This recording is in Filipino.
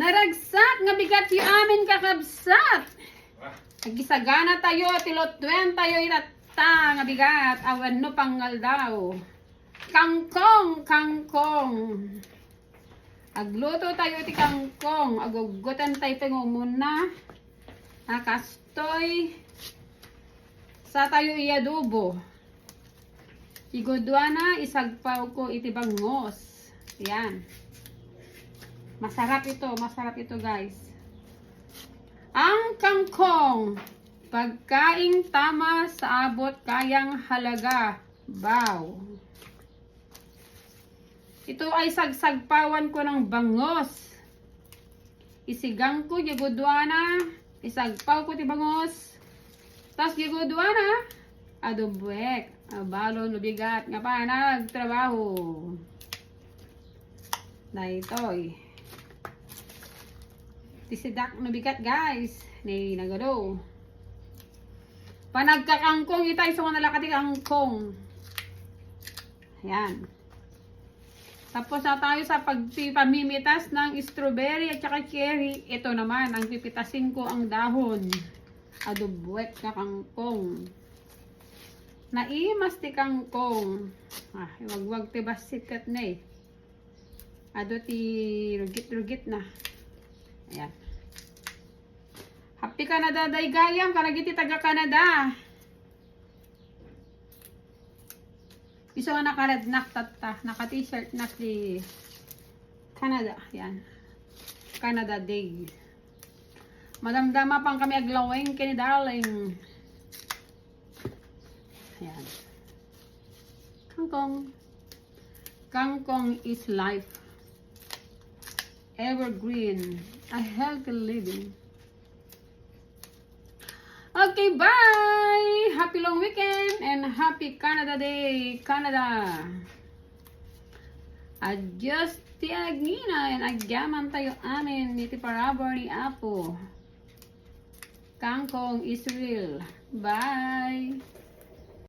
Naragsak nga bigat yu amin kakabsat. Nagisagana tayo, tilotwen tayo irata nga bigat. Awan no pangal daw. Kangkong, kangkong. Agluto tayo ti kangkong. Agugutan tayo tingo muna. Nakastoy. Sa tayo iadubo. Igudwa na, isagpaw ko iti bangos. Yan. Masarap ito, masarap ito guys. Ang kangkong, pagkaing tama sa abot kayang halaga. Bow. Ito ay sagsagpawan ko ng bangos. Isigang ko, gigudwa na. Isagpaw ko ti bangos. Tapos gigudwa na. Adobwek. Abalo, lubigat. Nga pa, nagtrabaho. Na ito'y. Tisidak nabigat guys. Ni nagado. Panagkakangkong itay mga nalakati kangkong. Ayan. Tapos na tayo sa pagpamimitas ng strawberry at saka cherry. Ito naman, ang pipitasin ko ang dahon. Adobwet na kangkong. Naimas ti kangkong. Ah, wag-wag ti basit na eh. Ado ti rugit-rugit na. Ayan. Happy Canada day gayam, kanagiti taga Canada. Iso nga nakaradnak tata, naka t-shirt na si Canada. Yan. Canada Day. Madamdama pang kami aglawing kini darling. Yan. Kangkong. Kangkong is life. Evergreen. A healthy living. Okay, bye! Happy long weekend and happy Canada Day, Canada! Adios ti Agina and agyaman tayo amin ni ti parabor ni Apo. Kangkong Israel. Bye!